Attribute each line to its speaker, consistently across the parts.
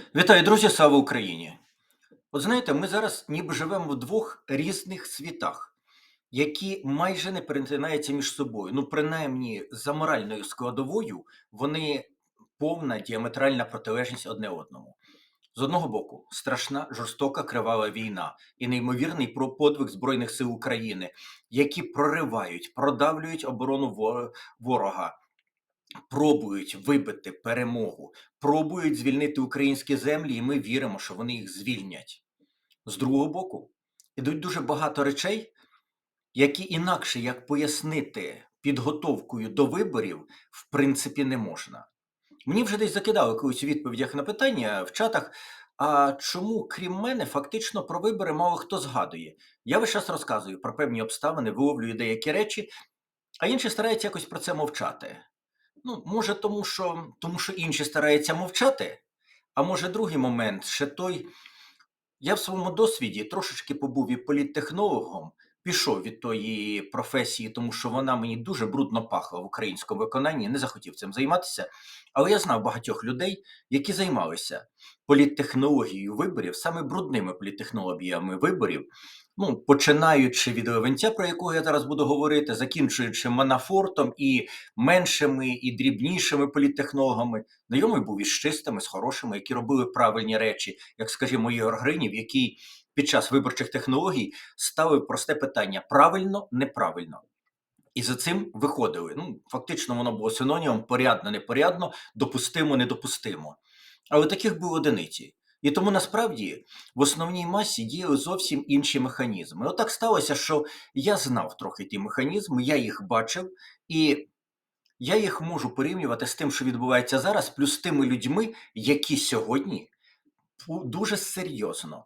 Speaker 1: Вітаю, друзі! Слава Україні! От знаєте, ми зараз ніби живемо в двох різних світах, які майже не перетинаються між собою. Ну, принаймні, за моральною складовою вони повна діаметральна протилежність одне одному. З одного боку, страшна, жорстока, кривава війна і неймовірний про подвиг Збройних сил України, які проривають, продавлюють оборону ворога, пробують вибити перемогу, пробують звільнити українські землі, і ми віримо, що вони їх звільнять. З другого боку, ідуть дуже багато речей, які інакше як пояснити підготовкою до виборів, в принципі, не можна. Мені вже десь закидали колись у відповідях на питання в чатах. А чому, крім мене, фактично про вибори мало хто згадує? Я весь час розказую про певні обставини, виловлюю деякі речі, а інші стараються якось про це мовчати. Ну, може, тому що, тому що інші стараються мовчати, а може, другий момент ще той. Я в своєму досвіді трошечки побув і політтехнологом, пішов від тої професії, тому що вона мені дуже брудно пахла в українському виконанні, не захотів цим займатися. Але я знав багатьох людей, які займалися політтехнологією виборів, саме брудними політтехнологіями виборів, ну, починаючи від Левенця, про якого я зараз буду говорити, закінчуючи Манафортом і меншими і дрібнішими політтехнологами, знайомий був із чистими, з хорошими, які робили правильні речі, як, скажімо, Ігор Гринів, який під час виборчих технологій ставив просте питання: правильно, неправильно. І за цим виходили. Ну, фактично, воно було синонімом порядно, непорядно, допустимо, недопустимо. Але таких було одиниці. І тому насправді в основній масі діяли зовсім інші механізми. Отак сталося, що я знав трохи ті механізми, я їх бачив, і я їх можу порівнювати з тим, що відбувається зараз, плюс тими людьми, які сьогодні дуже серйозно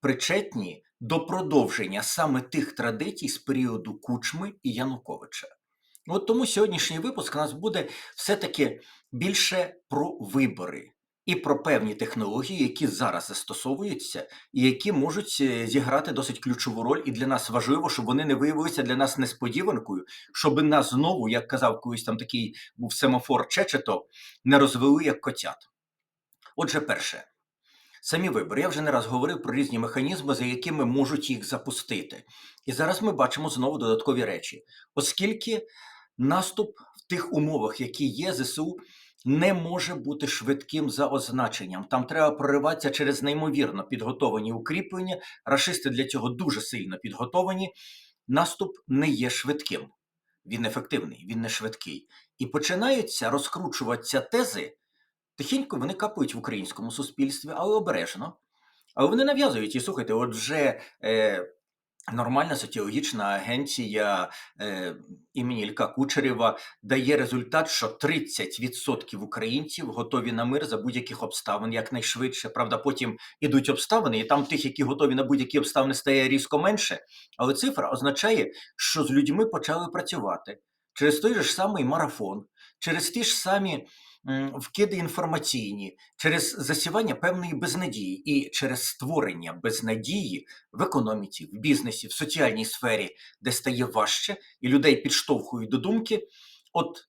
Speaker 1: причетні до продовження саме тих традицій з періоду Кучми і Януковича. От тому сьогоднішній випуск у нас буде все-таки більше про вибори і про певні технології, які зараз застосовуються, і які можуть е, зіграти досить ключову роль. І для нас важливо, щоб вони не виявилися для нас несподіванкою, щоб нас знову, як казав колись там такий був семафор Чечетов, не розвели як котят. Отже, перше, самі вибори. Я вже не раз говорив про різні механізми, за якими можуть їх запустити. І зараз ми бачимо знову додаткові речі, оскільки наступ в тих умовах, які є, ЗСУ не може бути швидким за означенням. Там треба прориватися через неймовірно підготовані укріплення. Рашисти для цього дуже сильно підготовані. Наступ не є швидким. Він ефективний, він не швидкий. І починаються розкручуватися тези. Тихенько вони капають в українському суспільстві, але обережно. Але вони нав'язують і слухайте, от вже е, нормальна соціологічна агенція е, імені Ілька Кучерєва дає результат, що 30% українців готові на мир за будь-яких обставин якнайшвидше. Правда, потім ідуть обставини, і там тих, які готові на будь-які обставини, стає різко менше. Але цифра означає, що з людьми почали працювати через той же ж самий марафон, через ті ж самі вкиди інформаційні, через засівання певної безнадії і через створення безнадії в економіці, в бізнесі, в соціальній сфері, де стає важче, і людей підштовхують до думки: от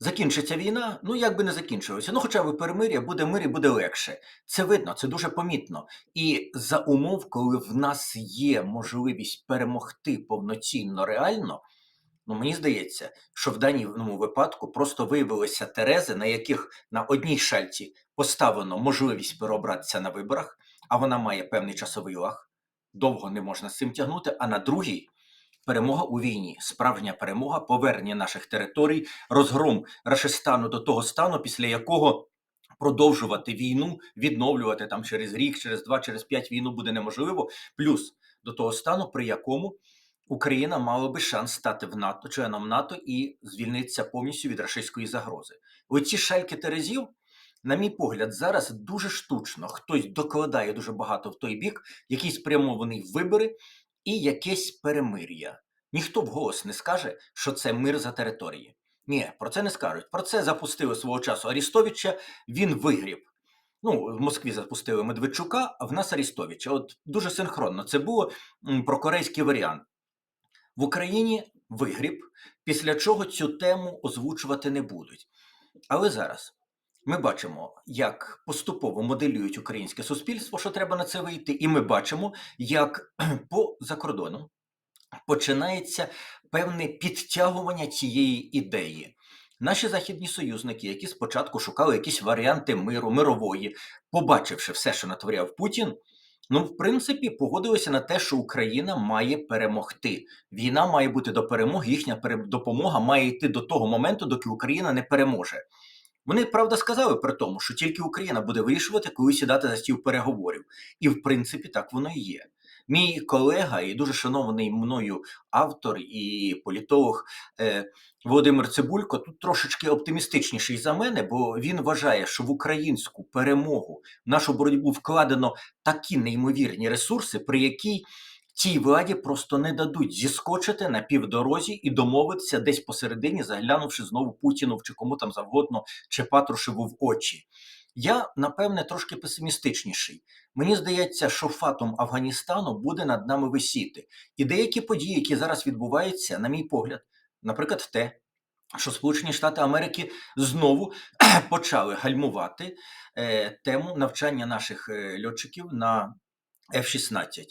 Speaker 1: закінчиться війна, ну як би не закінчилося, ну хоча б перемир'я, буде мир і буде легше. Це видно, це дуже помітно. І за умов, коли в нас є можливість перемогти повноцінно реально. Ну, мені здається, що в даному випадку просто виявилися терези, на яких на одній шальці поставлено можливість переобратися на виборах, а вона має певний часовий лаг, довго не можна з цим тягнути. А на другій перемога у війні, справжня перемога, повернення наших територій, розгром Рашистану до того стану, після якого продовжувати війну, відновлювати там через рік, через два, через п'ять війну буде неможливо. Плюс до того стану, при якому Україна мала би шанс стати в НАТО членом НАТО і звільнитися повністю від рашистської загрози. Оці шальки терезів, на мій погляд, зараз дуже штучно. Хтось докладає дуже багато в той бік, який спрямований вибори і якесь перемир'я. Ніхто вголос не скаже, що це мир за території. Ні, про це не скажуть. Про це запустили свого часу Арістовича. Він вигріб. Ну, в Москві запустили Медведчука, а в нас Арістовича. От дуже синхронно це було про корейський варіант. В Україні вигріб, після чого цю тему озвучувати не будуть. Але зараз Ми бачимо, як поступово моделюють українське суспільство, що треба на це вийти, і ми бачимо, як по за кордоном починається певне підтягування цієї ідеї. Наші західні союзники, які спочатку шукали якісь варіанти миру, мирової, побачивши все, що натворяв Путін, ну, в принципі, погодилися на те, що Україна має перемогти. Війна має бути до перемоги, їхня допомога має йти до того моменту, доки Україна не переможе. Вони правда сказали при тому, що тільки Україна буде вирішувати, коли сідати за стіл переговорів. І в принципі так воно і є. Мій колега і дуже шанований мною автор і політолог е, Володимир Цибулько тут трошечки оптимістичніший за мене, бо він вважає, що в українську перемогу в нашу боротьбу вкладено такі неймовірні ресурси, при якій цій владі просто не дадуть зіскочити на півдорозі і домовитися десь посередині, заглянувши знову Путіну чи кому там завгодно, чи Патрушеву в очі. Я, напевне, трошки песимістичніший. Мені здається, що фатум Афганістану буде над нами висіти. І деякі події, які зараз відбуваються, на мій погляд, наприклад, те, що Сполучені Штати Америки знову почали гальмувати е, тему навчання наших е, льотчиків на F-16.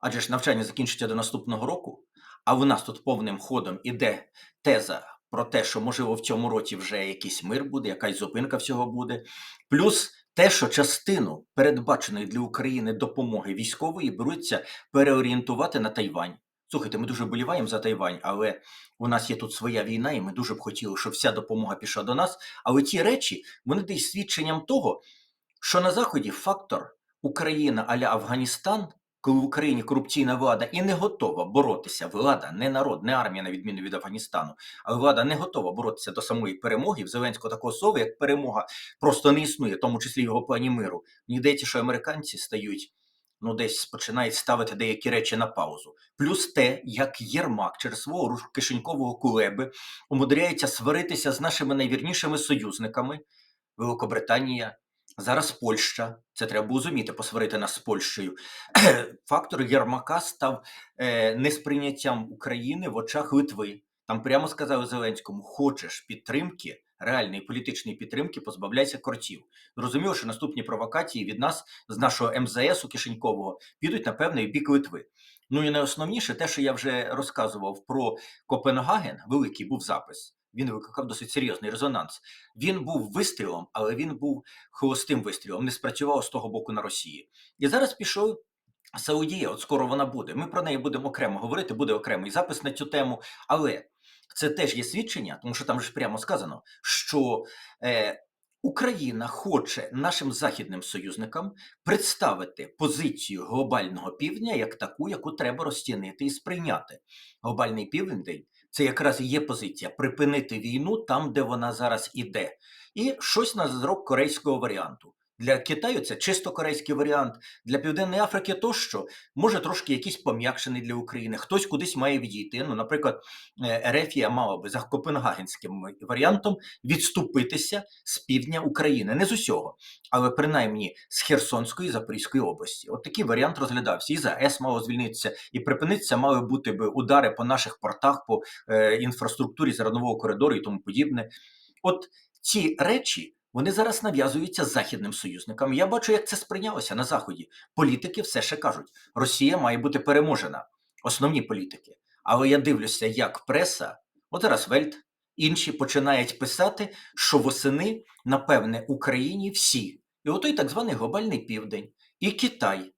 Speaker 1: Адже ж навчання закінчиться до наступного року, а в нас тут повним ходом іде теза про те, що можливо в цьому році вже якийсь мир буде, якась зупинка всього буде. Плюс те, що частину передбаченої для України допомоги військової беруться переорієнтувати на Тайвань. Слухайте, ми дуже боліваємо за Тайвань, але у нас є тут своя війна, і ми дуже б хотіли, щоб вся допомога пішла до нас. Але ці речі вони десь свідченням того, що на Заході фактор Україна аля Афганістан, коли в Україні корупційна влада і не готова боротися, влада, не народ, не армія, на відміну від Афганістану, але влада не готова боротися до самої перемоги. В Зеленського такого слова, як перемога, просто не існує, в тому числі його плані миру. Мені здається, що американці стають. Ну, десь починають ставити деякі речі на паузу. Плюс те, як Єрмак через свого кишенькового кулеби умудряється сваритися з нашими найвірнішими союзниками Великобританія, зараз Польща. Це треба було зуміти посварити нас з Польщею. Фактор Єрмака став е, несприйняттям України в очах Литви. Там прямо сказали Зеленському: хочеш підтримки, реальної політичної підтримки, позбавляйся кортів. Зрозуміло, що наступні провокації від нас з нашого МЗСу кишенькового підуть напевно і бік Литви. Ну і найосновніше, те, що я вже розказував про Копенгаген, великий був запис. Він викликав досить серйозний резонанс. Він був вистрілом, але він був холостим вистрілом, не спрацював з того боку на Росії. І зараз пішов Саудія, от скоро вона буде. Ми про неї будемо окремо говорити, буде окремий запис на цю тему. Але це теж є свідчення, тому що там ж прямо сказано, що е, Україна хоче нашим західним союзникам представити позицію глобального півдня як таку, яку треба розцінити і сприйняти. Глобальний південь це якраз і є позиція припинити війну там, де вона зараз іде, і щось на зразок корейського варіанту. Для Китаю це чисто корейський варіант, для Південної Африки тощо може трошки якийсь пом'якшений для України. Хтось кудись має відійти. Ну, наприклад, Ерефія мала би за копенгагенським варіантом відступитися з півдня України, не з усього, але принаймні з Херсонської Запорізької області. От такий варіант розглядався. І ЗАЕС мало звільнитися, і припинитися мали бути би удари по наших портах, по е, інфраструктурі зернового коридору і тому подібне. От ці речі. Вони зараз нав'язуються західним союзникам. Я бачу, як це сприйнялося на заході. Політики все ще кажуть, Росія має бути переможена. Основні політики. Але я дивлюся, як преса, от зараз Вельт, інші починають писати, що восени, напевне, Україні всі, і отой так званий глобальний південь, і Китай,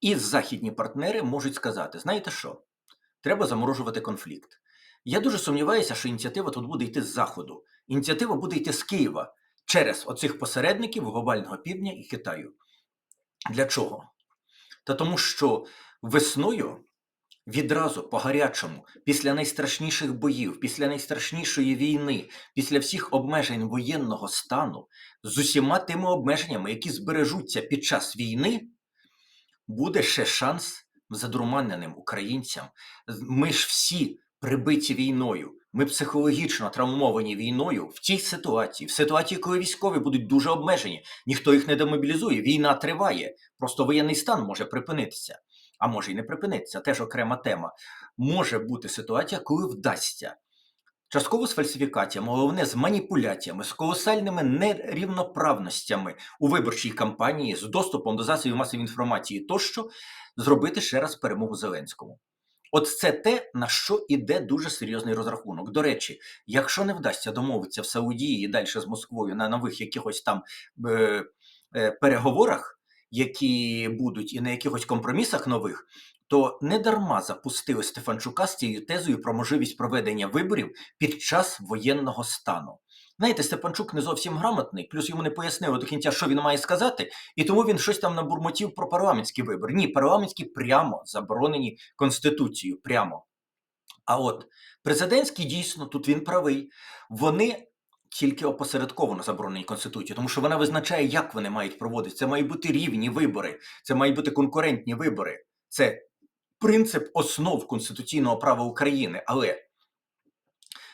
Speaker 1: і західні партнери можуть сказати: знаєте що? Треба заморожувати конфлікт. Я дуже сумніваюся, що ініціатива тут буде йти з заходу. Ініціатива буде йти з Києва через оцих посередників глобального півдня і Китаю. Для чого? Та тому, що весною відразу по гарячому, після найстрашніших боїв, після найстрашнішої війни, після всіх обмежень воєнного стану, з усіма тими обмеженнями, які збережуться під час війни, буде ще шанс задурманеним українцям. Ми ж всі прибиті війною. Ми психологічно травмовані війною в цій ситуації, в ситуації, коли військові будуть дуже обмежені, ніхто їх не демобілізує. Війна триває. Просто воєнний стан може припинитися, а може й не припинитися. Теж окрема тема. Може бути ситуація, коли вдасться частково з фальсифікаціями, головне з маніпуляціями, з колосальними нерівноправностями у виборчій кампанії, з доступом до засобів масової інформації тощо зробити ще раз перемогу Зеленському. От це те, на що іде дуже серйозний розрахунок. До речі, якщо не вдасться домовитися в Саудії і далі з Москвою на нових якихось там е, е, переговорах, які будуть і на якихось компромісах нових, то не дарма запустили Стефанчука з цією тезою про можливість проведення виборів під час воєнного стану. Знаєте, Степанчук не зовсім грамотний, плюс йому не пояснили до кінця, що він має сказати, і тому він щось там набурмотів про парламентські вибори. Ні, парламентські прямо заборонені Конституцією. Прямо. А от президентські дійсно, тут він правий, вони тільки опосередковано заборонені Конституцією, тому що вона визначає, як вони мають проводити. Це мають бути рівні вибори, це мають бути конкурентні вибори. Це принцип основ конституційного права України. Але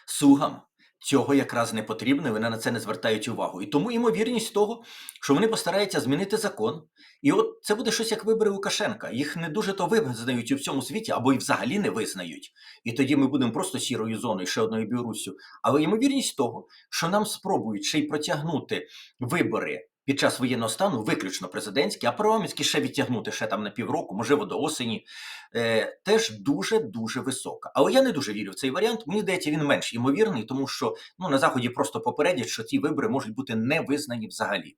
Speaker 1: слугам цього якраз не потрібно, вони на це не звертають увагу. І тому ймовірність того, що вони постараються змінити закон. І от це буде щось як вибори Лукашенка. Їх не дуже то визнають у всьому світі, або й взагалі не визнають. І тоді ми будемо просто сірою зоною, ще одною Білоруссю. Але ймовірність того, що нам спробують ще й протягнути вибори. Під час воєнного стану виключно президентські, а парламентські ще відтягнути ще там на півроку, можливо, до осені, е, теж дуже дуже висока. Але я не дуже вірю в цей варіант. Мені здається, він менш ймовірний, тому що ну на заході просто попередять, що ці вибори можуть бути не визнані взагалі.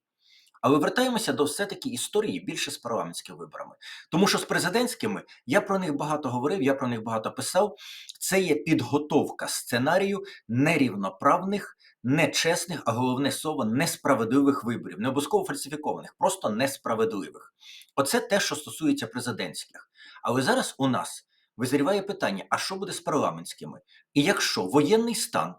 Speaker 1: Але вертаємося до все-таки історії більше з парламентськими виборами. Тому що з президентськими я про них багато говорив, я про них багато писав. Це є підготовка сценарію нерівноправних, нечесних, а головне слово несправедливих виборів, не обов'язково фальсифікованих, просто несправедливих. Оце те, що стосується президентських. Але зараз у нас визріває питання: а що буде з парламентськими? І якщо воєнний стан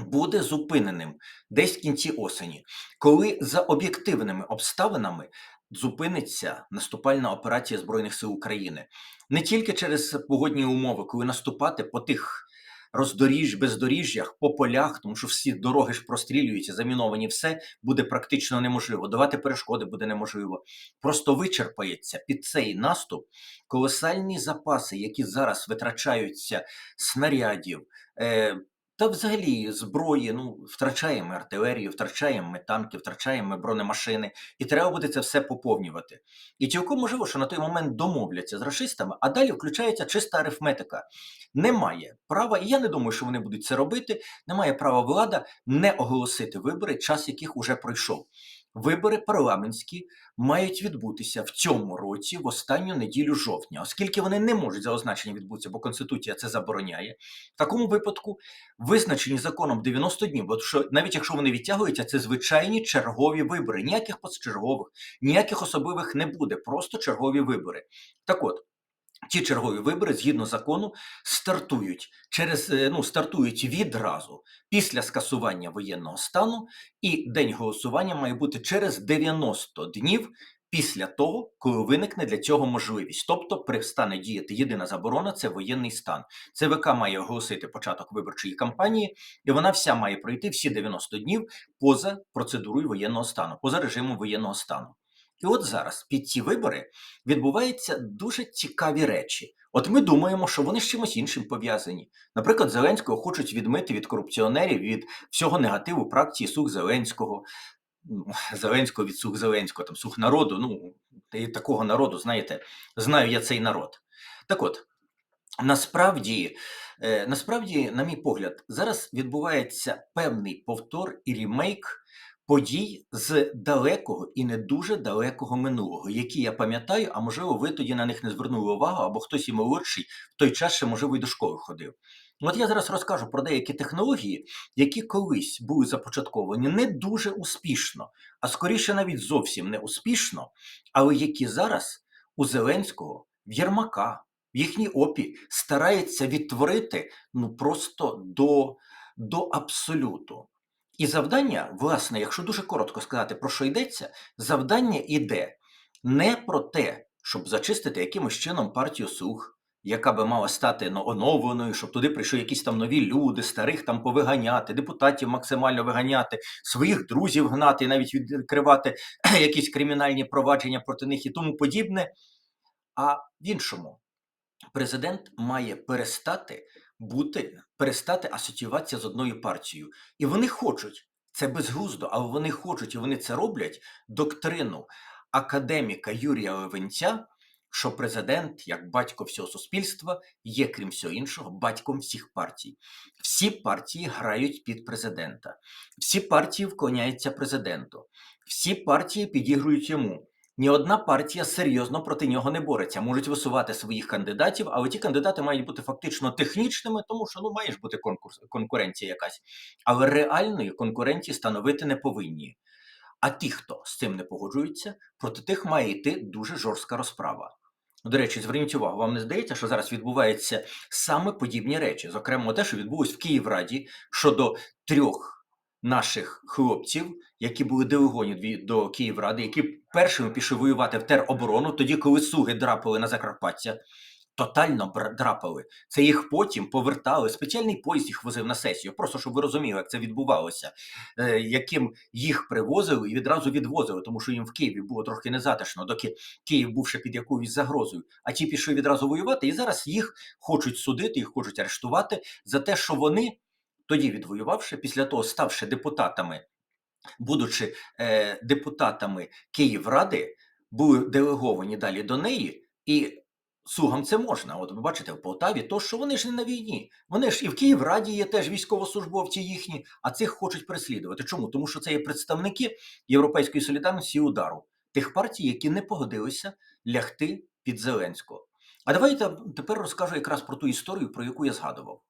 Speaker 1: буде зупиненим десь в кінці осені, коли за об'єктивними обставинами зупиниться наступальна операція Збройних сил України не тільки через погодні умови, коли наступати по тих роздоріж, бездоріжжях, по полях, тому що всі дороги ж прострілюються, заміновані, все буде практично неможливо. Давати перешкоди буде неможливо. Просто вичерпається під цей наступ колосальні запаси, які зараз витрачаються снарядів. Е, та взагалі зброї, ну втрачаємо артилерію, втрачаємо ми танки, втрачаємо ми бронемашини, і треба буде це все поповнювати. І цілком можливо, що на той момент домовляться з расистами, а далі включається чиста арифметика. Немає права, і я не думаю, що вони будуть це робити. Немає права влада не оголосити вибори, час яких уже пройшов. Вибори парламентські мають відбутися в цьому році, в останню неділю жовтня, оскільки вони не можуть за означення відбутися, бо Конституція це забороняє. В такому випадку визначені законом 90 днів, бо що навіть якщо вони відтягуються, це звичайні чергові вибори. Ніяких постчергових, ніяких особливих не буде, просто чергові вибори. Так от. Ті чергові вибори згідно закону стартують через е, ну стартують відразу після скасування воєнного стану, і день голосування має бути через 90 днів після того, коли виникне для цього можливість. Тобто перестане діяти єдина заборона це воєнний стан. ЦВК має оголосити початок виборчої кампанії, і вона вся має пройти всі 90 днів поза процедурою воєнного стану, поза режимом воєнного стану. І от зараз під ці вибори відбуваються дуже цікаві речі. От ми думаємо, що вони з чимось іншим пов'язані. Наприклад, Зеленського хочуть відмити від корупціонерів від всього негативу фракції Сух Зеленського, ну, Зеленського від Сух Зеленського, там Сух народу. Ну, такого народу, знаєте, знаю я цей народ. Так от, насправді, е, насправді, на мій погляд, зараз відбувається певний повтор і ремейк подій з далекого і не дуже далекого минулого, які я пам'ятаю, а можливо, ви тоді на них не звернули увагу, або хтось і молодший в той час ще, можливо, й до школи ходив. От я зараз розкажу про деякі технології, які колись були започатковані не дуже успішно, а скоріше навіть зовсім не успішно, але які зараз у Зеленського, в Єрмака, в їхній опі стараються відтворити ну просто до, до абсолюту. І завдання, власне, якщо дуже коротко сказати, про що йдеться, завдання йде не про те, щоб зачистити якимось чином партію Сух, яка би мала стати ну, оновленою, щоб туди прийшли якісь там нові люди, старих там повиганяти, депутатів максимально виганяти, своїх друзів гнати, навіть відкривати якісь кримінальні провадження проти них і тому подібне. А в іншому, президент має перестати бути, перестати асоціюватися з одною партією. І вони хочуть, це безглуздо, але вони хочуть і вони це роблять доктрину академіка Юрія Левенця, що президент, як батько всього суспільства, є, крім всього іншого, батьком всіх партій. Всі партії грають під президента, всі партії вклоняються президенту, всі партії підігрують йому. Ні одна партія серйозно проти нього не бореться. Можуть висувати своїх кандидатів, але ті кандидати мають бути фактично технічними, тому що ну має ж бути конкурс, конкуренція якась. Але реальної конкуренції становити не повинні. А ті, хто з цим не погоджується, проти тих має йти дуже жорстка розправа. До речі, зверніть увагу, вам не здається, що зараз відбуваються саме подібні речі, зокрема те, що відбулось в Київраді щодо трьох наших хлопців, які були делеговані до Київради, які першими пішли воювати в тероборону, тоді, коли суги драпали на Закарпаття. Тотально драпали. Це їх потім повертали. Спеціальний поїзд їх возив на сесію. Просто щоб ви розуміли, як це відбувалося, е, яким їх привозили і відразу відвозили, тому що їм в Києві було трохи незатишно, доки Київ був ще під якоюсь загрозою. А ті пішли відразу воювати, і зараз їх хочуть судити, їх хочуть арештувати за те, що вони тоді відвоювавши, після того ставши депутатами, будучи е, депутатами Київради, були делеговані далі до неї, і сугам це можна. От ви бачите в Полтаві, то що вони ж не на війні. Вони ж і в Київраді є теж військовослужбовці їхні, а цих хочуть переслідувати. Чому? Тому що це є представники Європейської солідарності і удару тих партій, які не погодилися лягти під Зеленського. А давайте тепер розкажу якраз про ту історію, про яку я згадував.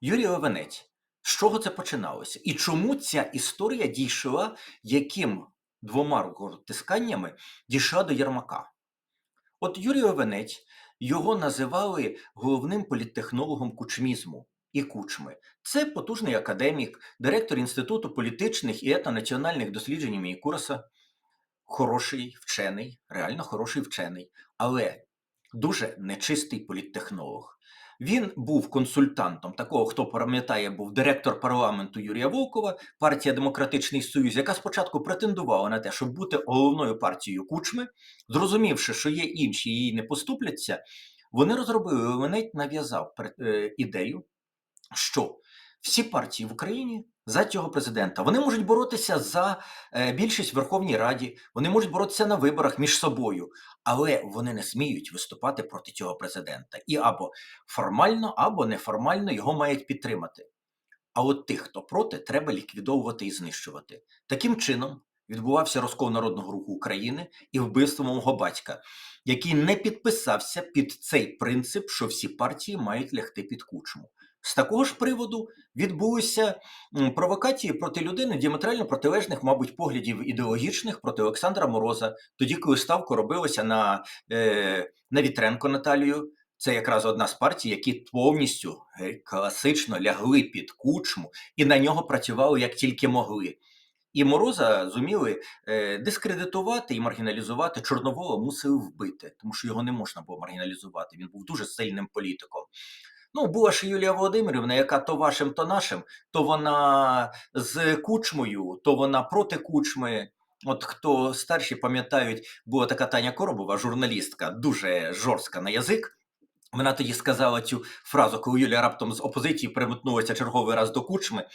Speaker 1: Юрій Овенець. З чого це починалося? І чому ця історія дійшла яким двома рукотисканнями дійшла до Єрмака? От Юрій Овенець його називали головним політтехнологом кучмізму і кучми. Це потужний академік, директор Інституту політичних і етнонаціональних досліджень імені Кураса. Хороший вчений, реально хороший вчений, але дуже нечистий політтехнолог. Він був консультантом такого, хто пам'ятає, був директор парламенту Юрія Волкова, партія Демократичний Союз, яка спочатку претендувала на те, щоб бути головною партією Кучми, зрозумівши, що є інші, її не поступляться, вони розробили Леонид нав'язав е, ідею, що всі партії в Україні за цього президента вони можуть боротися за е, більшість в Верховній Раді, вони можуть боротися на виборах між собою, але вони не сміють виступати проти цього президента. І або формально, або неформально його мають підтримати. А от тих, хто проти, треба ліквідовувати і знищувати. Таким чином відбувався розкол народного руху України і вбивство мого батька, який не підписався під цей принцип, що всі партії мають лягти під кучму. З такого ж приводу відбулися провокації проти людини діаметрально протилежних, мабуть, поглядів ідеологічних проти Олександра Мороза, тоді, коли ставку робилося на, е, на Вітренко Наталію. Це якраз одна з партій, які повністю е, класично лягли під кучму і на нього працювали як тільки могли. І Мороза зуміли е, дискредитувати і маргіналізувати. Чорновола мусили вбити, тому що його не можна було маргіналізувати. Він був дуже сильним політиком. Ну, була ж Юлія Володимирівна, яка то вашим, то нашим, то вона з кучмою, то вона проти кучми. От хто старші пам'ятають, була така Таня Коробова, журналістка, дуже жорстка на язик. Вона тоді сказала цю фразу, коли Юлія раптом з опозиції приметнулася черговий раз до кучми.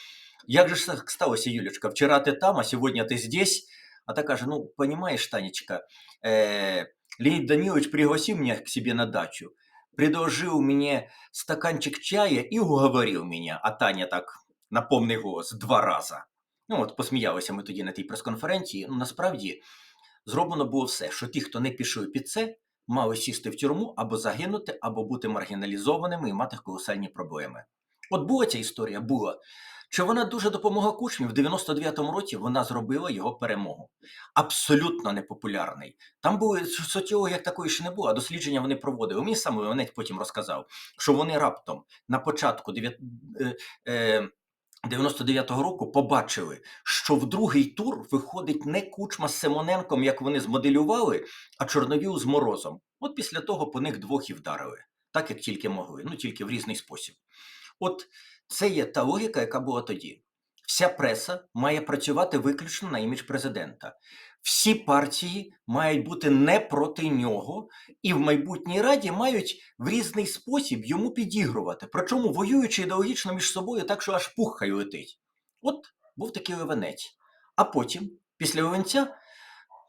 Speaker 1: Як же ж так сталося, Юлечка? Вчора ти там, а сьогодні ти здесь. А та каже: ну, понимаешь, Танечка, э, Леонид Данилович пригласил меня к себе на дачу, предложил мне стаканчик чая и уговорил меня. А Таня так на повний голос два рази. Ну, от посміялися ми тоді на тій прес-конференції. Ну, насправді зроблено було все, що ті, хто не пішов під це, мали сісти в тюрму або загинути, або бути маргіналізованими і мати колосальні проблеми. От була ця історія, була. Чи вона дуже допомогла Кучмі? В 99-му році вона зробила його перемогу. Абсолютно непопулярний. Там були соціологи, як такої ще не було, а дослідження вони проводили. Мені саме Леонид потім розказав, що вони раптом на початку дев'ят- е, е, 99-го року побачили, що в другий тур виходить не Кучма з Симоненком, як вони змоделювали, а Чорновіл з Морозом. От після того по них двох і вдарили, так як тільки могли, ну тільки в різний спосіб. От це є та логіка, яка була тоді. Вся преса має працювати виключно на імідж президента. всі партії мають бути не проти нього, і в майбутній раді мають в різний спосіб йому підігрувати, причому воюючи ідеологічно між собою так, що аж пух хай летить. От був такий Левенець. А потім, після Левенця,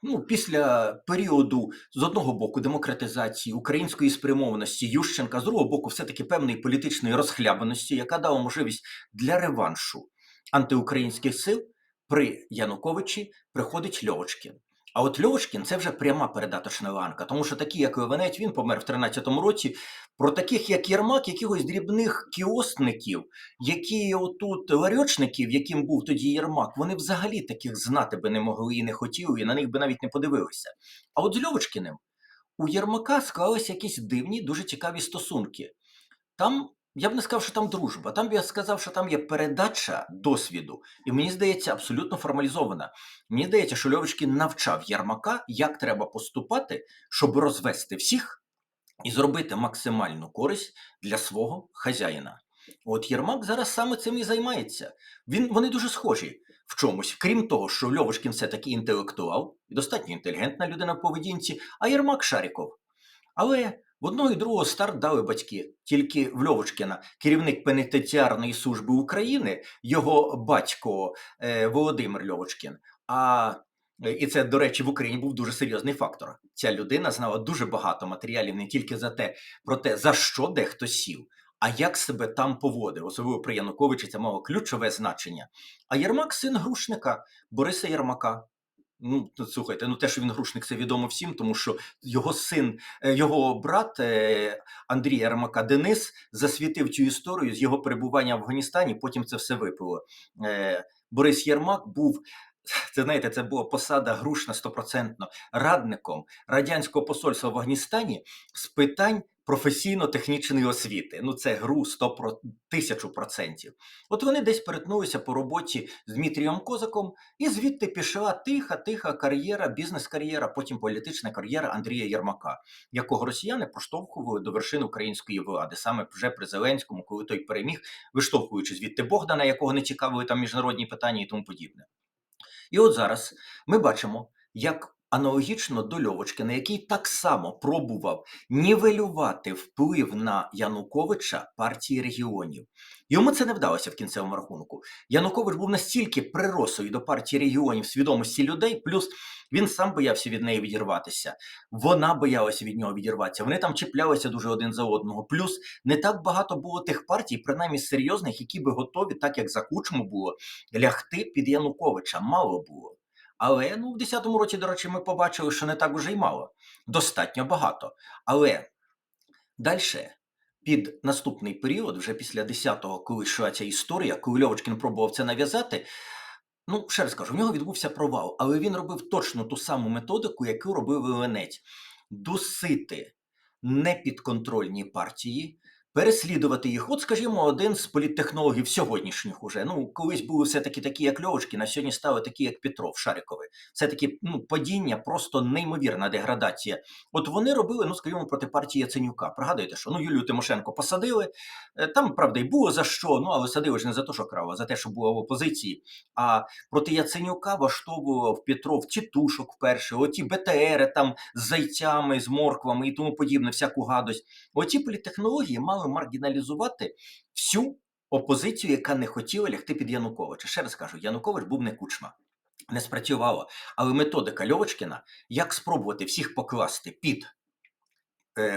Speaker 1: ну, після періоду з одного боку демократизації, української спрямованості Ющенка, з другого боку, все-таки певної політичної розхлябаності, яка дала можливість для реваншу антиукраїнських сил, при Януковичі приходить Льовочкін. А от Льовочкін це вже пряма передаточна ланка, тому що такі, як Левенець, він помер в 13-му році. Про таких, як Єрмак, якихось дрібних кіосників, які отут ларьочників, яким був тоді Єрмак, вони взагалі таких знати би не могли і не хотіли, і на них би навіть не подивилися. А от з Льовочкіним у Єрмака склалися якісь дивні, дуже цікаві стосунки. Там, я б не сказав, що там дружба, там б я сказав, що там є передача досвіду, і мені здається, абсолютно формалізована. Мені здається, що Льовочкін навчав Єрмака, як треба поступати, щоб розвести всіх і зробити максимальну користь для свого хазяїна. От Єрмак зараз саме цим і займається. Він, вони дуже схожі в чомусь, крім того, що Льовочкін все-таки інтелектуал, і достатньо інтелігентна людина в поведінці, а Єрмак Шаріков. Але одного і другого старт дали батьки. Тільки в Льовочкіна, керівник пенітенціарної служби України, його батько е, Володимир Льовочкін. А е, і це, до речі, в Україні був дуже серйозний фактор. Ця людина знала дуже багато матеріалів не тільки за те, про те, за що дехто сів, а як себе там поводив. Особливо при Януковичі це мало ключове значення. А Єрмак син грушника Бориса Єрмака. Ну, слухайте, ну те, що він грушник, це відомо всім, тому що його син, е, його брат е, Андрій Єрмака Денис засвітив цю історію з його перебування в Афганістані. Потім це все випило. Е, Борис Єрмак був. Це знаєте, це була посада грушна стопроцентно радником радянського посольства в Афганістані з питань професійно-технічної освіти. Ну це гру 100 про тисячу процентів. От вони десь перетнулися по роботі з Дмитрієм Козаком, і звідти пішла тиха, тиха кар'єра, бізнес-кар'єра, потім політична кар'єра Андрія Єрмака, якого росіяни проштовхували до вершин української влади, саме вже при Зеленському, коли той переміг, виштовхуючи звідти Богдана, якого не цікавили там міжнародні питання і тому подібне. І от зараз ми бачимо, як аналогічно до Льовочкина, який так само пробував нівелювати вплив на Януковича партії регіонів. Йому це не вдалося в кінцевому рахунку. Янукович був настільки приросою до партії регіонів свідомості людей, плюс він сам боявся від неї відірватися. Вона боялася від нього відірватися. Вони там чіплялися дуже один за одного. Плюс не так багато було тих партій, принаймні серйозних, які би готові, так як за кучму було, лягти під Януковича. Мало було. Але ну, в 10-му році, до речі, ми побачили, що не так уже й мало. Достатньо багато. Але далі, під наступний період, вже після 10-го, коли йшла ця історія, коли Льовочкін пробував це нав'язати, ну, ще раз кажу, в нього відбувся провал, але він робив точно ту саму методику, яку робив Ленець. Дусити непідконтрольні партії, переслідувати їх. От, скажімо, один з політтехнологів сьогоднішніх уже. Ну, колись були все-таки такі, як Льовочкін, а сьогодні стали такі, як Петров, Шарикови. Все-таки ну, падіння, просто неймовірна деградація. От вони робили, ну, скажімо, проти партії Яценюка. Пригадуєте, що ну, Юлію Тимошенко посадили. Е, Там, правда, й було за що, ну, але садили ж не за те, що крала, за те, що була в опозиції. А проти Яценюка влаштовував Петров тітушок вперше, оті БТРи там з зайцями, з морквами і тому подібне, всяку гадость. Оті політтехнології мали маргіналізувати всю опозицію, яка не хотіла лягти під Януковича. Ще раз кажу, Янукович був не кучма. Не спрацювало. Але методика Льовочкіна, як спробувати всіх покласти під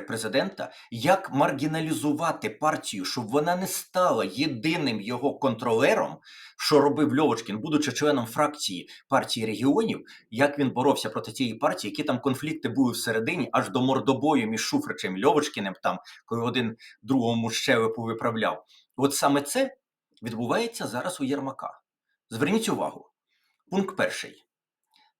Speaker 1: президента, як маргіналізувати партію, щоб вона не стала єдиним його контролером, що робив Льовочкін, будучи членом фракції партії регіонів, як він боровся проти цієї партії, які там конфлікти були всередині, аж до мордобою між Шуфричем і Льовочкіним, там, коли один другому щелепу виправляв. От саме це відбувається зараз у Єрмака. Зверніть увагу. Пункт перший.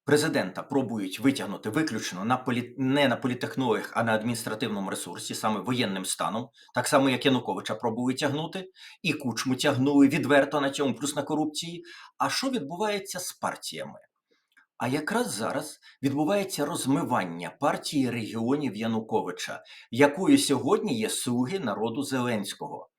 Speaker 1: Президента пробують витягнути виключно на полі... не на політехнологіях, а на адміністративному ресурсі, саме воєнним станом, так само як Януковича пробують тягнути, і кучму тягнули відверто на цьому, плюс на корупції. А що відбувається з партіями? А якраз зараз відбувається розмивання партії регіонів Януковича, якою сьогодні є слуги народу Зеленського.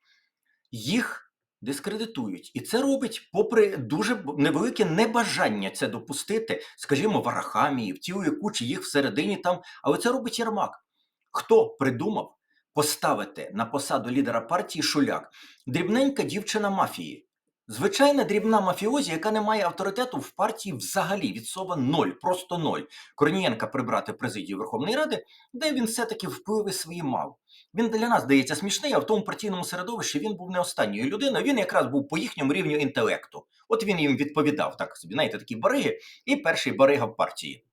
Speaker 1: Їх дискредитують. І це робить, попри дуже невелике небажання це допустити, скажімо, в Арахамії, в цілої кучі їх всередині там, але це робить Єрмак. Хто придумав поставити на посаду лідера партії Шуляк? Дрібненька дівчина мафії. Звичайна дрібна мафіозі, яка не має авторитету в партії взагалі від слова ноль, просто ноль. Корнієнка прибрати президію Верховної Ради, де він все-таки впливи свої мав. Він для нас здається смішний, а в тому партійному середовищі він був не останньою людиною. Він якраз був по їхньому рівню інтелекту. От він їм відповідав так собі, знаєте, такі бариги, і перший барига в партії.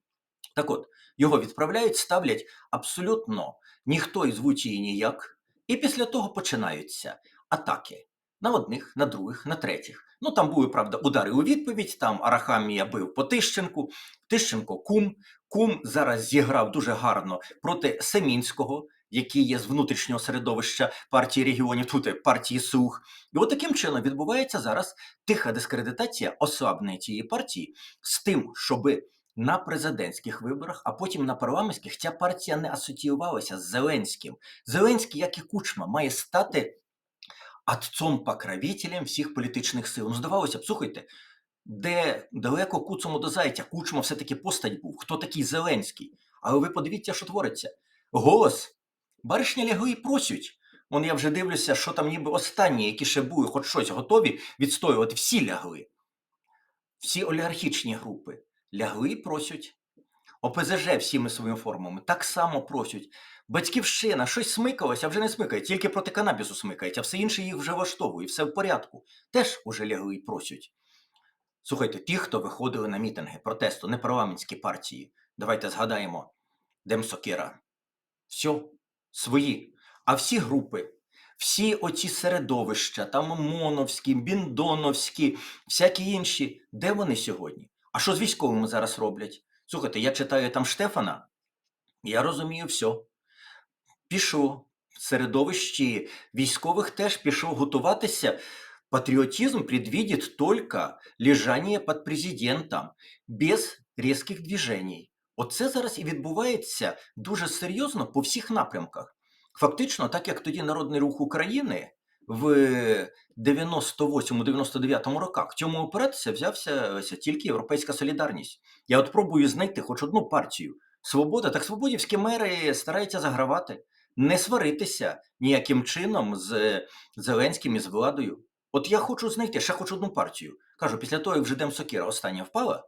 Speaker 1: Так от, його відправляють, ставлять абсолютно ніхто із звучить ніяк, і після того починаються атаки на одних, на других, на третіх. Ну там були, правда, удари у відповідь. Там Арахамія бив по Тищенку, Тищенко кум. Кум зараз зіграв дуже гарно проти Семінського, який є з внутрішнього середовища партії регіонів, тут партії Сух. І от таким чином відбувається зараз тиха дискредитація ослаблення цієї партії з тим, щоби на президентських виборах, а потім на парламентських ця партія не асоціювалася з Зеленським. Зеленський, як і Кучма, має стати отцом покровителем всіх політичних сил. Ну, здавалося б, слухайте, де далеко куцому до зайця, Кучма все-таки постать був. Хто такий Зеленський? Але ви подивіться, що твориться. Голос. Баришня лягли і просять. Вон я вже дивлюся, що там ніби останні, які ще були, хоч щось готові відстоювати, всі лягли. Всі олігархічні групи лягли і просять. ОПЗЖ всіми своїми формами так само просять. Батьківщина щось смикалося, а вже не смикає, тільки проти канабісу смикають, а все інше їх вже влаштовує, все в порядку. Теж уже лягли і просять. Слухайте, ті, хто виходили на мітинги протесту, не парламентські партії, давайте згадаємо Демсокира. Все, свої. А всі групи, всі оці середовища, там ОМОНовські, Біндоновські, всякі інші, де вони сьогодні? А що з військовими зараз роблять? Слухайте, я читаю там Штефана, я розумію все. Пішов. Середовищі військових теж пішов готуватися. Патриотизм предвидит только лежание під президентом без різких движений. Оце зараз і відбувається дуже серйозно по всіх напрямках. Фактично, так як тоді Народний рух України в 98-99 роках цьому оператися взявся тільки Європейська солідарність. Я от пробую знайти хоч одну партію. Свобода, так свободівські мери стараються загравати, не сваритися ніяким чином з Зеленським і з владою. От я хочу знайти ще хоч одну партію. Кажу, після того, як вже Демсокира остання впала,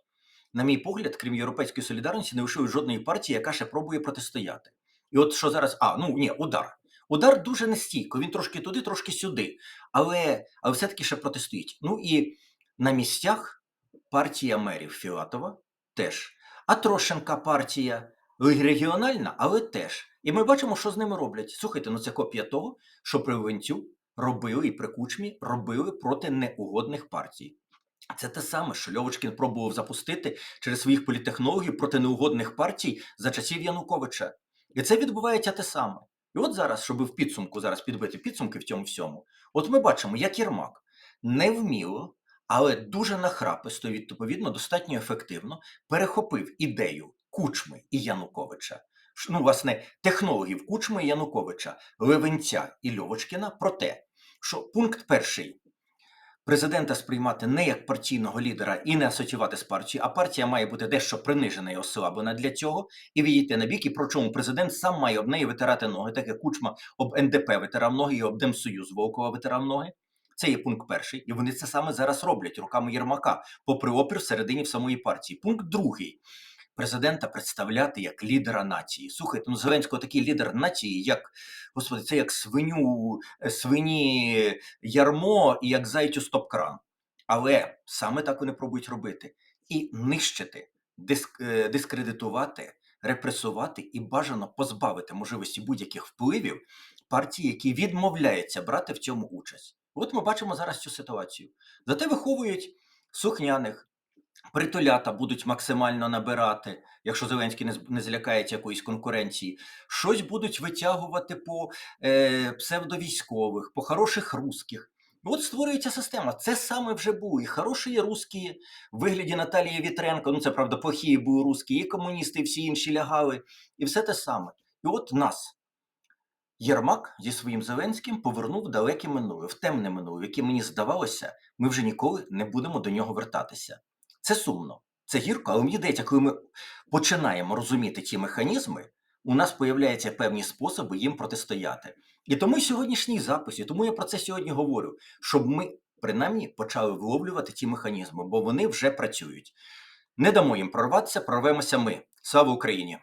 Speaker 1: на мій погляд, крім Європейської солідарності, не лишилось жодної партії, яка ще пробує протистояти. І от що зараз, а, ну ні, удар. Удар дуже нестійко, він трошки туди, трошки сюди, але, але все-таки ще протистоїть. Ну і на місцях партія мерів Філатова теж. А Трошенка партія регіональна, але теж. І ми бачимо, що з ними роблять. Слухайте, ну це копія того, що при Венцю робили і при Кучмі робили проти неугодних партій. Це те саме, що Льовочкін пробував запустити через своїх політехнологів проти неугодних партій за часів Януковича. І це відбувається те саме. І от зараз, щоб в підсумку зараз підбити підсумки в цьому всьому, от ми бачимо, як Єрмак невміло, але дуже нахраписто, відповідно, достатньо ефективно перехопив ідею Кучми і Януковича. Ну, власне, технологів Кучми і Януковича, Левенця і Льовочкіна про те, що пункт перший президента сприймати не як партійного лідера і не асоціювати з партією, а партія має бути дещо принижена і ослаблена для цього, і відійти на бік, і про чому президент сам має об неї витирати ноги, так як Кучма об НДП витирав ноги і об Демсоюз Волкова витирав ноги. Це є пункт перший, і вони це саме зараз роблять руками Єрмака, попри опір всередині в самої партії. Пункт другий. Президента представляти як лідера нації. Слухайте, ну Зеленського такий лідер нації, як господи, це як свиню, е, свині ярмо і як зайцю стоп-кран. Але саме так вони пробують робити. І нищити, диск, е, дискредитувати, репресувати і бажано позбавити можливості будь-яких впливів партії, які відмовляються брати в цьому участь. От ми бачимо зараз цю ситуацію. Зате виховують сухняних, притулята будуть максимально набирати, якщо Зеленський не, злякається якоїсь конкуренції. Щось будуть витягувати по е, псевдовійськових, по хороших русських. От створюється система. Це саме вже було. І хороші русські в вигляді Наталії Вітренко. Ну це правда, плохі були русські, і комуністи, і всі інші лягали, і все те саме. І от нас Єрмак зі своїм Зеленським повернув далеке минуле, в темне минуле, яке мені здавалося, ми вже ніколи не будемо до нього вертатися. Це сумно, це гірко, але мені здається, коли ми починаємо розуміти ті механізми, у нас появляються певні способи їм протистояти. І тому сьогоднішній запис, і тому я про це сьогодні говорю, щоб ми принаймні почали виловлювати ті механізми, бо вони вже працюють. Не дамо їм прорватися, прорвемося ми. Слава Україні!